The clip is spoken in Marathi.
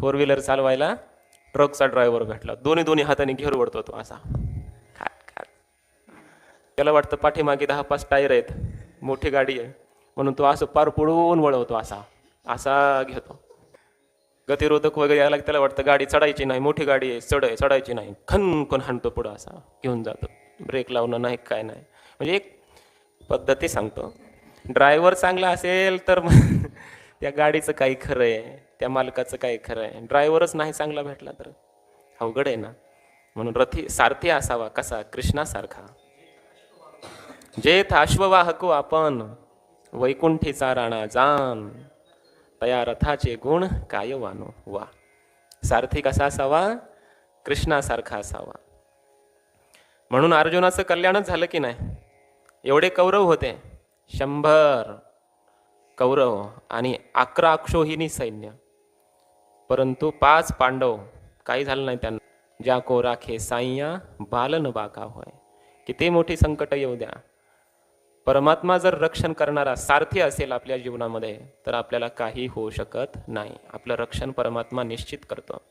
फोर व्हीलर चालवायला ट्रकचा ड्रायव्हर भेटला दोन्ही दोन्ही हाताने घेर ओढतो तो असा. खात खात त्याला वाटतं पाठीमागे दहा पाच टायर आहेत. मोठी गाडी आहे. म्हणून तो असं पार पुढून वळवतो असा. असा घेतो. गतिरोधक वगैरे यायला त्याला वाटतं गाडी चढायची नाही. मोठी गाडी आहे चढ चढायची नाही. खनकन हाणतो पुढं असा. घेऊन जातो. ब्रेक लावणं नाही काय नाही. म्हणजे एक पद्धती सांगतो. ड्रायव्हर चांगला असेल तर त्या गाडीचं काही खरं आहे. त्या मालकाचं काय खरं आहे? ड्रायव्हरच नाही चांगला भेटला तर? अवघड आहे ना. म्हणून रथी सारथी असावा कसा? कृष्णासारखा. जेथ अश्ववाहको आपण वैकुंठीचा राणा जान तया रथाचे गुण काय वानो वा. सारथी कसा असावा? कृष्णासारखा असावा. म्हणून अर्जुनाचं कल्याणच झालं की नाही? एवढे कौरव होते. शंभर कौरव आणि अकरा अक्षोहिणी सैन्य. परंतु पाच पांडव काही झालं नाही त्यांना. ज्या को राखे साईया बालन बाका होय. किती मोठी संकट येऊ द्या. परमात्मा जर रक्षण करणारा सारथी असेल आपल्या जीवनामध्ये तर आपल्याला काही होऊ शकत नाही. आपलं रक्षण परमात्मा निश्चित करतो.